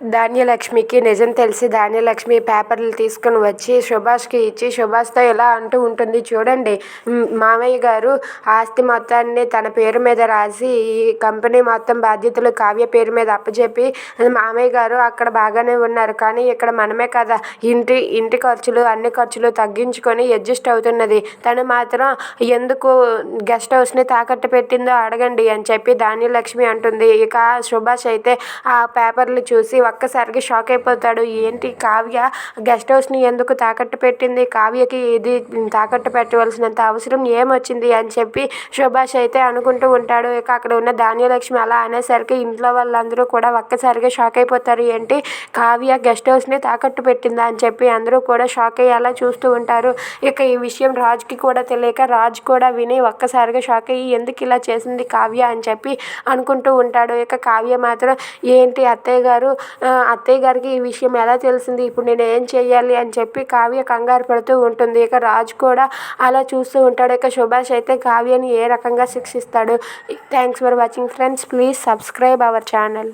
ధాన్యలక్ష్మికి నిజం తెలిసి ధాన్యలక్ష్మి పేపర్లు తీసుకుని వచ్చి సుభాష్కి ఇచ్చి సుభాష్తో ఇలా అంటూ ఉంటుంది చూడండి. మామయ్య గారు ఆస్తి మొత్తాన్ని తన పేరు మీద రాసి ఈ కంపెనీ మొత్తం బాధ్యతలు కావ్య పేరు మీద అప్పచెప్పి మామయ్య గారు అక్కడ బాగానే ఉన్నారు. కానీ ఇక్కడ మనమే కదా. ఇంటి ఇంటి ఖర్చులు అన్ని ఖర్చులు తగ్గించుకొని అడ్జస్ట్ అవుతున్నది. తను మాత్రం ఎందుకు గెస్ట్ హౌస్ని తాకట్టు పెట్టిందో అడగండి అని చెప్పి ధాన్యలక్ష్మి అంటుంది. ఇక సుభాష్ అయితే ఆ పేపర్లు చూసి ఒక్కసారిగా షాక్ అయిపోతాడు. ఏంటి కావ్య? గెస్ట్ హౌస్ని ఎందుకు తాకట్టు పెట్టింది? కావ్యకి ఇది తాకట్టు పెట్టవలసినంత అవసరం ఏమొచ్చింది అని చెప్పి సుభాష్ అయితే అనుకుంటూ ఉంటాడు. ఇక అక్కడ ఉన్న ధాన్యలక్ష్మి అలా అనేసరికి ఇంట్లో వాళ్ళందరూ కూడా ఒక్కసారిగా షాక్ అయిపోతారు. ఏంటి? కావ్య గెస్ట్ హౌస్ని తాకట్టు పెట్టిందా అని చెప్పి అందరూ కూడా షాక్ అయ్యేలా చూస్తూ ఉంటారు. ఇక ఈ విషయం రాజుకి కూడా తెలియక రాజు కూడా విని ఒక్కసారిగా షాక్ అయ్యి ఎందుకు ఇలా చేసింది కావ్య? అని చెప్పి అనుకుంటూ ఉంటాడు. ఇక కావ్య మాత్రం ఏంటి అత్తయ్య గారు? అత్తయ్య గారికి ఈ విషయం ఎలా తెలిసింది? ఇప్పుడు నేను ఏం చేయాలి అని చెప్పి కావ్య కంగారు పడుతూ ఉంటుంది. ఇక రాజు కూడా అలా చూస్తూ ఉంటాడు. ఇక సుభాష్ అయితే కావ్యని ఏ రకంగా శిక్షిస్తాడు? Thanks for watching friends please subscribe our channel